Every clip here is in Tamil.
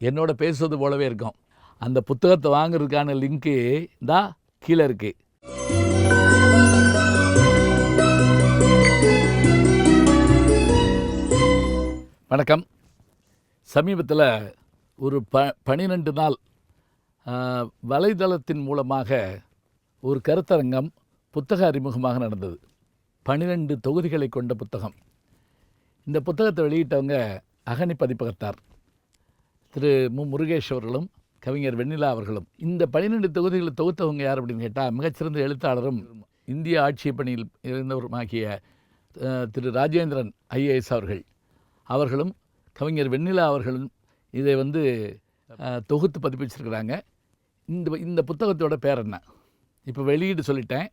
என்னோட பேசுவது போலவே இருக்கும். அந்த புத்தகத்தை வாங்குறதுக்கான லிங்க்கு தான் கீழே இருக்குது வணக்கம். சமீபத்தில் ஒரு ப பனிரெண்டு நாள் வலைதளத்தின் மூலமாக ஒரு கருத்தரங்கம் புத்தக அறிமுகமாக நடந்தது. பன்னிரெண்டு தொகுதிகளை கொண்ட புத்தகம். இந்த புத்தகத்தை வெளியிட்டவங்க அகனி பதிப்பகத்தார். திரு மு. முருகேஷ் அவர்களும் கவிஞர் வெண்ணிலா அவர்களும் இந்த பன்னிரெண்டு தொகுதிகளை தொகுத்தவங்க யார் அப்படின்னு கேட்டால் மிகச்சிறந்த எழுத்தாளரும் இந்திய ஆட்சி பணியில் இருந்தவருமாகிய திரு ராஜேந்திரன் ஐஏஎஸ் அவர்கள். அவர்களும் கவிஞர் வெண்ணிலா அவர்களும் இதை வந்து தொகுத்து பதிப்பிச்சிருக்கிறாங்க. இந்த இந்த புத்தகத்தோட பேர் என்ன? இப்போ வெளியீடு சொல்லிட்டேன்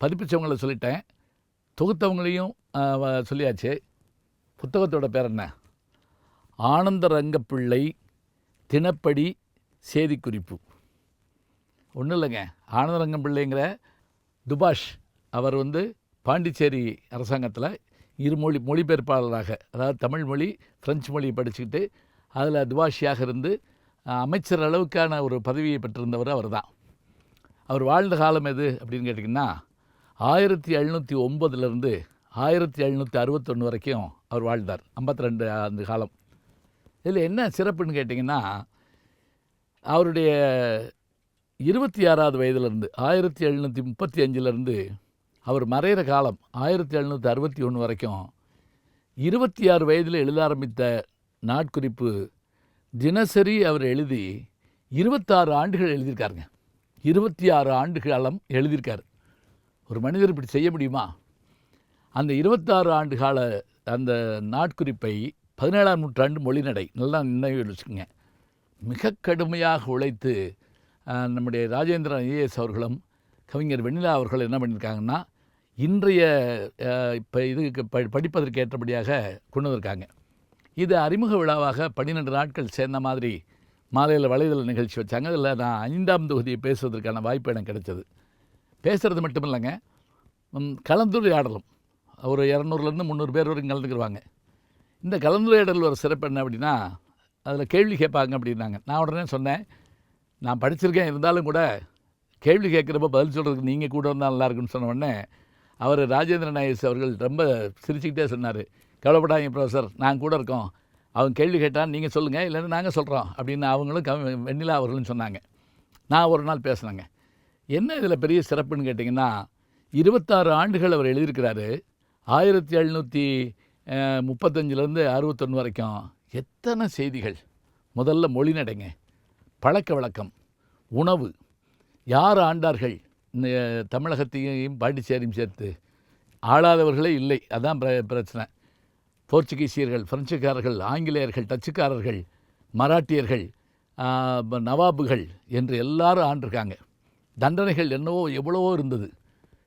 பதிப்பிச்சவங்களை சொல்லிட்டேன் தொகுத்தவங்களையும் சொல்லியாச்சு. புத்தகத்தோட பேர் என்ன? ஆனந்த ரங்கப்பிள்ளை தினப்படி செய்திக்குறிப்பு. ஒன்றும் இல்லைங்க. ஆனந்தரங்கம் பிள்ளைங்கிற துபாஷ் அவர் வந்து பாண்டிச்சேரி அரசாங்கத்தில் இருமொழி மொழிபெயர்ப்பாளராக அதாவது தமிழ் மொழி ஃப்ரெஞ்சு மொழி படிச்சுக்கிட்டு அதில் துபாஷியாக இருந்து அமைச்சர் அளவுக்கான ஒரு பதவியை பெற்றிருந்தவர் அவர் தான் அவர் வாழ்ந்த காலம் எது அப்படின்னு கேட்டிங்கன்னா ஆயிரத்தி எழுநூற்றி ஒம்பதுலேருந்து ஆயிரத்தி எழுநூற்றி அறுபத்தொன்று வரைக்கும் அவர் வாழ்ந்தார். 52 ரெண்டு ஆண்டு காலம். இதில் என்ன சிறப்புன்னு கேட்டிங்கன்னா அவருடைய இருபத்தி ஆறாவது வயதுலேருந்து ஆயிரத்தி எழுநூற்றி முப்பத்தி அஞ்சுலேருந்து அவர் மறையிற காலம் ஆயிரத்தி எழுநூற்றி அறுபத்தி ஒன்று வரைக்கும் இருபத்தி ஆறு வயதில் எழுத ஆரம்பித்த நாட்குறிப்பு தினசரி அவர் எழுதி இருபத்தாறு ஆண்டுகள் எழுதியிருக்காருங்க. இருபத்தி ஆறு ஆண்டு காலம் எழுதியிருக்கார். ஒரு மனிதர் இப்படி செய்ய முடியுமா? அந்த இருபத்தாறு ஆண்டு கால அந்த நாட்குறிப்பை பதினேழாம் நூற்றாண்டு மொழிநடை. நல்லா நினைவில் வச்சுக்கோங்க. மிக கடுமையாக உழைத்து நம்முடைய ராஜேந்திரன் ஐஏஎஸ் அவர்களும் கவிஞர் வெண்ணிலா அவர்கள் என்ன பண்ணியிருக்காங்கன்னா இன்றைய இப்போ இதுக்கு ப படிப்பதற்கு ஏற்றபடியாக கொண்டு வந்திருக்காங்க. இது அறிமுக விழாவாக பன்னிரெண்டு நாட்கள் சேர்ந்த மாதிரி மாலையில் வலைதள நிகழ்ச்சி வச்சாங்க. அதில் நான் ஐந்தாம் தொகுதியை பேசுவதற்கான வாய்ப்பு எனக்கு கிடைச்சது. பேசுகிறது மட்டும் இல்லைங்க கலந்துரையாடலும். ஒரு இரநூறுலேருந்து முந்நூறு பேர் வரைக்கும் கலந்துக்கிடுவாங்க இந்த கலந்துரையாடல் ஒரு சிறப்பு என்ன அப்படின்னா அதில் கேள்வி கேட்பாங்க அப்படின்னாங்க. நான் உடனே சொன்னேன் நான் படிச்சிருக்கேன் இருந்தாலும் கூட கேள்வி கேட்குறப்ப பதில் சொல்கிறதுக்கு நீங்கள் கூட இருந்தால் நல்லா இருக்குன்னு சொன்ன உடனே அவர் ராஜேந்திர நாயஸ் அவர்கள் ரொம்ப சிரிச்சுக்கிட்டே சொன்னார். கவலைப்படாதீங்க ப்ரொஃபஸர் நாங்கள் கூட இருக்கோம். அவங்க கேள்வி கேட்டால் நீங்கள் சொல்லுங்கள் இல்லைன்னா நாங்கள் சொல்கிறோம் அப்படின்னு அவங்களும் கவி வெண்ணிலா அவர்களும் சொன்னாங்க. நான் ஒரு நாள் பேசினேங்க. என்ன இதில் பெரிய சிறப்புன்னு கேட்டிங்கன்னா இருபத்தாறு ஆண்டுகள் அவர் எழுதியிருக்கிறாரு. ஆயிரத்தி எழுநூற்றி முப்பத்தஞ்சிலேருந்து அறுபத்தொன்று வரைக்கும் எத்தனை செய்திகள்? முதல்ல மொழிநடைங்க பழக்க வழக்கம் உணவு. யார் ஆண்டார்கள்? இந்த தமிழகத்தையும் பாண்டிச்சேரியும் சேர்த்து. ஆளாதவர்களே இல்லை அதான் பிர- பிரச்சனை. போர்ச்சுகீசியர்கள் பிரெஞ்சுக்காரர்கள் ஆங்கிலேயர்கள் டச்சுக்காரர்கள் மராட்டியர்கள் நவாபுகள் என்று எல்லாரும் ஆண்டிருக்காங்க. தண்டனைகள் என்னவோ எவ்வளவோ இருந்தது.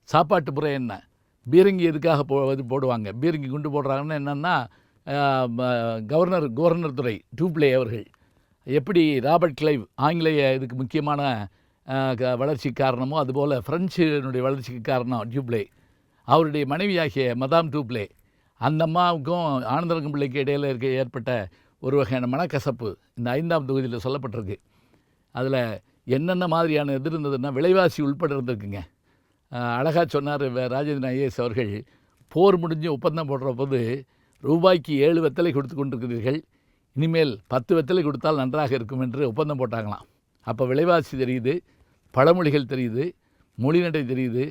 சாப்பாட்டு முறை என்ன? பீரங்கி எதுக்காக போ இது போடுவாங்க? பீரங்கி குண்டு போடுறாங்கன்னா என்னென்னா கவர்னர் கவர்னர் துறை டூப்ளே அவர்கள். எப்படி ராபர்ட் கிளைவ் ஆங்கிலேய இதுக்கு முக்கியமான க- வளர்ச்சிக்கு காரணமோ அதுபோல் ஃப்ரெஞ்சுனுடைய வளர்ச்சிக்கு காரணம் டியூப்ளே அவருடைய மனைவியாகிய மதாம் டூப்ளே. அந்த அம்மாவுக்கும் ஆனந்தரங்கம் பிள்ளைக்கு இடையில் இருக்க ஏற்பட்ட ஒரு வகையான மனக்கசப்பு இந்த ஐந்தாம் தொகுதியில் சொல்லப்பட்டிருக்கு. அதில் என்னென்ன மாதிரியான இது இருந்ததுன்னா விலைவாசி உள்பட இருந்திருக்குங்க. அழகாக சொன்னார் ராஜேந்திரன் ஐஏஎஸ் அவர்கள். போர் முடிஞ்சு ஒப்பந்தம் போடுற போது ரூபாய்க்கு ஏழு வெத்தலை கொடுத்து கொண்டிருக்கிறீர்கள். இனிமேல் பத்து வெத்தலை கொடுத்தால் நன்றாக இருக்கும் என்று ஒப்பந்தம் போட்டாங்களாம். அப்போ விலைவாசி தெரியுது பழமொழிகள் தெரியுது மொழிநடை தெரியுது.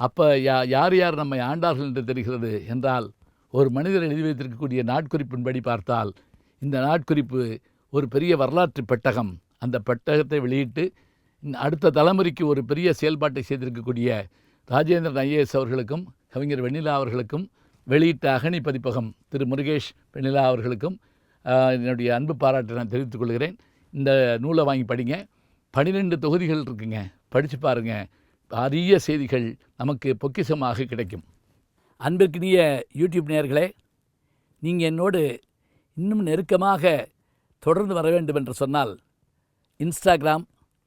அப்போ யா யார் யார் நம்மை ஆண்டார்கள் என்று தெரிகிறது என்றால் ஒரு மனிதர் எழுதி வைத்திருக்கக்கூடிய நாட்குறிப்பின்படி பார்த்தால் இந்த நாட்குறிப்பு ஒரு பெரிய வரலாற்று பெட்டகம். அந்த பெட்டகத்தை வெளியிட்டு அடுத்த தலைமுறைக்கு ஒரு பெரிய செயல்பாட்டை செய்திருக்கக்கூடிய ராஜேந்திரன் ஐஏஎஸ் அவர்களுக்கும் கவிஞர் வெண்ணிலா அவர்களுக்கும் வெளியிட்ட அகனி பதிப்பகம் திரு முருகேஷ் வெண்ணிலா அவர்களுக்கும் என்னுடைய அன்பு பாராட்டை நான் தெரிவித்துக் கொள்கிறேன். இந்த நூலை வாங்கி படிங்க. பன்னிரெண்டு தொகுதிகள் இருக்குங்க. படித்து பாருங்கள் அரிய செய்திகள் நமக்கு பொக்கிஷமாக கிடைக்கும். அன்பிற்கினிய யூடியூப் நேயர்களே நீங்கள் என்னோடு இன்னும் நெருக்கமாக தொடர்ந்து வர வேண்டும் என்று சொன்னால் இன்ஸ்டாகிராம்